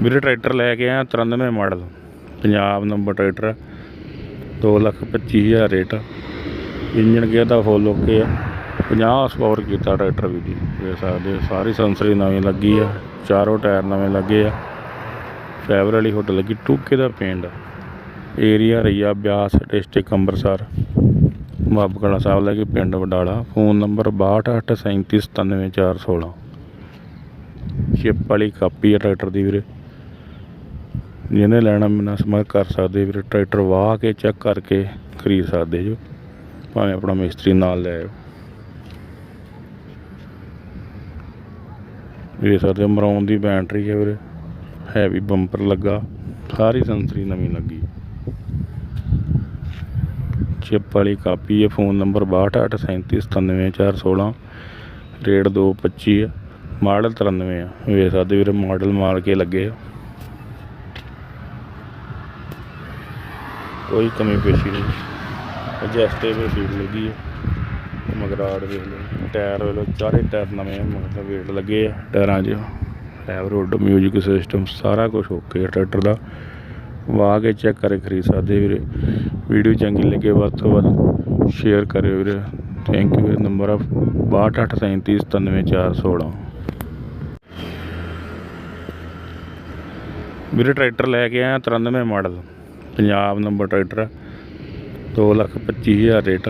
ਵੀਰੇ ਟਰੈਕਟਰ ਲੈ ਕੇ ਆਇਆ 93 ਮਾਡਲ, ਪੰਜਾਬ ਨੰਬਰ ਟਰੈਕਟਰ ਦੋ ਲੱਖ ਪੱਚੀ ਹਜ਼ਾਰ ਰੇਟ ਇੰਜਨ ਗਿਆ ਤਾਂ ਫੁੱਲ ਓਕੇ ਆ। 50 ਹਾਰਸ ਕੀਤਾ ਟਰੈਕਟਰ ਵੀ ਜੀ। ਦੇਖ ਸਕਦੇ ਹੋ, ਸਾਰੀ ਸੰਸਰੀ ਨਵੀਂ ਲੱਗੀ ਆ। ਚਾਰੋਂ ਟਾਇਰ ਨਵੇਂ ਲੱਗੇ ਆ। ਫੈਬਰ ਵਾਲੀ ਹੁੱਡ ਲੱਗੀ, ਟੂਕੇ ਦਾ paint area Raiya Beas district Amritsar. ਬਾਬੂ ਸਾਹਿਬ ਲੈ ਕੇ ਪਿੰਡ ਵਡਾਲਾ। ਫੋਨ ਨੰਬਰ 6237977416 ਸ਼ਿਪ ਵਾਲੀ ਕਾਪੀ ਆ ਟਰੈਕਟਰ ਦੀ ਵੀਰੇ। ਜਿਹਨੇ ਲੈਣਾ ਮੇਰੇ ਨਾਲ ਸੰਪਰਕ ਕਰ ਸਕਦੇ, ਵੀਰੇ ਟਰੈਕਟਰ ਵਾਹ ਕੇ ਚੈੱਕ ਕਰਕੇ ਖਰੀਦ ਸਕਦੇ ਜੋ। ਭਾਵੇਂ ਆਪਣਾ ਮਿਸਤਰੀ ਨਾਲ ਲੈ ਆਇਓ। ਇਹ ਸਾਡੇ ਮਰਾਉਣ ਦੀ ਬੈਟਰੀ ਹੈ ਵੀਰੇ। ਹੈਵੀ ਬੰਪਰ ਲੱਗਾ। ਸਾਰੀ ਸੰਸਰੀ ਨਵੀਂ ਲੱਗੀ। ਚਿੱਪ ਵਾਲੀ ਕਾਪੀ ਹੈ ਫੋਨ ਨੰਬਰ 6287977416 ਰੇਟ 225 ਹੈ, ਮਾਡਲ 93 ਆ ਵੇਖ ਸਕਦੇ ਵੀਰੇ ਮਾਡਲ ਮਾਰ ਕੇ ਲੱਗੇ ਆ। ਕੋਈ ਕਮੀ ਪੇਸ਼ੀ ਨਹੀਂ। ਐਡਜਸਟੇਬਲ ਸੀਟ ਲੱਗੀ ਹੈ ਮਗਰਾੜ ਵੇਖ ਲਓ, ਟਾਇਰ ਵੇਖ ਲਓ, ਚਾਰੇ ਟਾਇਰ ਨਵੇਂ ਮਤਲਬ ਵੇਟ ਲੱਗੇ ਆ। ਟਾਇਰਾਂ 'ਚ ਐਵ ਮਿਊਜ਼ਿਕ ਸਿਸਟਮ ਸਾਰਾ ਕੁਝ ਓਕੇ ਆ ਟਰੈਕਟਰ ਦਾ। ਵਾਹ ਕੇ ਚੈੱਕ ਕਰਕੇ ਖਰੀਦ ਸਕਦੇ ਵੀਰੇ। ਵੀਡੀਓ ਚੰਗੀ ਲੱਗੇ ਵੱਧ ਤੋਂ ਵੱਧ ਸ਼ੇਅਰ ਕਰਿਓ ਵੀਰੇ। ਥੈਂਕ ਯੂ ਵੀਰੇ ਨੰਬਰ ਆ 6287977416 ਵੀਰੇ ਟਰੈਕਟਰ ਲੈ ਕੇ ਆਇਆ 93 ਮਾਡਲ। ਪੰਜਾਬ ਨੰਬਰ ਟਰੈਕਟਰ ਦੋ ਲੱਖ ਪੱਚੀ ਹਜ਼ਾਰ ਰੇਟ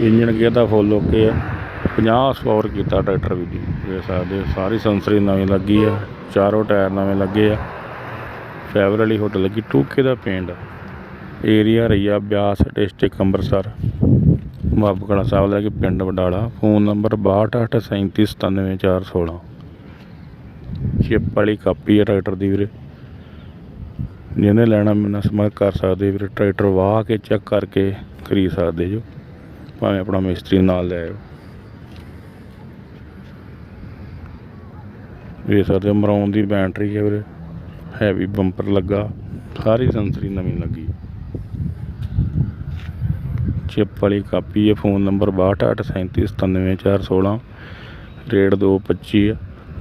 ਇੰਜਨ ਗੇਅਰ ਦਾ ਫੁੱਲ ਓਕੇ ਆ। 50 ਹਾਰਸ ਕੀਤਾ ਟਰੈਕਟਰ ਵੀ ਜੀ। ਵੇਖ ਸਕਦੇ ਸਾਰੀ ਸੰਸਰੀ ਨਵੀਂ ਲੱਗੀ ਆ। ਚਾਰੋਂ ਟਾਇਰ ਨਵੇਂ ਲੱਗੇ ਆ। ਫਾਈਬਰ ਵਾਲੀ ਹੁੱਡ ਲੱਗੀ, ਟੂਕੇ ਦਾ paint area Raiya Beas district Amritsar. Babu Sahib ਲੈ ਕੇ ਪਿੰਡ ਵਡਾਲਾ। ਫੋਨ ਨੰਬਰ 6287977416 ਚਿੱਪ ਵਾਲੀ ਕਾਪੀ ਹੈ ਟਰੈਕਟਰ ਦੀ ਵੀਰੇ। ਜਿਹਨੇ ਲੈਣਾ ਮੇਰੇ ਨਾਲ ਸੰਪਰਕ ਕਰ ਸਕਦੇ, ਵੀਰੇ ਟਰੈਕਟਰ ਵਾਹ ਕੇ ਚੈੱਕ ਕਰਕੇ ਖਰੀਦ ਸਕਦੇ ਜੋ। ਭਾਵੇਂ ਆਪਣਾ ਮਿਸਤਰੀ ਨਾਲ ਲੈ ਆਇਓ। ਵੇਖ ਸਕਦੇ ਹੋ ਮਰਾਉਣ ਦੀ ਬੈਟਰੀ ਹੈ ਵੀਰੇ। ਹੈਵੀ ਬੰਪਰ ਲੱਗਾ। ਸਾਰੀ ਸੰਸਰੀ ਨਵੀਂ ਲੱਗੀ। ਚਿੱਪ ਵਾਲੀ ਕਾਪੀ ਹੈ ਫੋਨ ਨੰਬਰ 6287977416 ਰੇਟ 225 ਹੈ,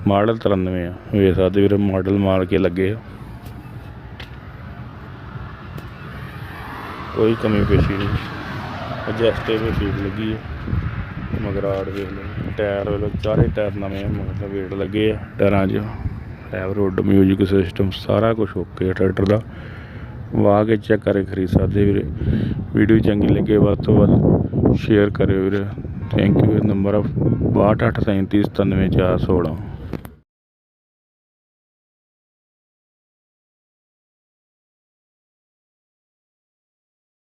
ਮਾਡਲ 93 ਆ ਵੇਖ ਸਕਦੇ ਵੀਰੇ ਮਾਡਲ ਮਾਰ ਕੇ ਲੱਗੇ ਆ। ਕੋਈ ਕਮੀ ਪੇਸ਼ੀ ਨਹੀਂ। ਐਡਜਸਟੇਬਲ ਸੀਟ ਲੱਗੀ ਹੈ ਮਗਰਾੜ ਵੇਖ ਲਓ। ਟਾਇਰ ਵੇਖ ਲਓ ਚਾਰੇ ਟਾਇਰ ਨਵੇਂ ਆ ਮਤਲਬ ਵੇਟ ਲੱਗੇ ਆ। ਟਾਇਰਾਂ 'ਚ ਐਵ ਰੋਡ ਮਿਊਜ਼ਿਕ ਸਿਸਟਮ ਸਾਰਾ ਕੁਝ ਓਕੇ ਆ ਟਰੈਕਟਰ ਦਾ। ਵਾਹ ਕੇ ਚੈੱਕ ਕਰੇ ਖਰੀਦ ਸਕਦੇ ਵੀਰੇ। ਵੀਡੀਓ ਚੰਗੀ ਲੱਗੇ ਵੱਧ ਤੋਂ ਵੱਧ ਸ਼ੇਅਰ ਕਰਿਓ ਵੀਰੇ। ਥੈਂਕ ਯੂ ਨੰਬਰ ਆ 6287977416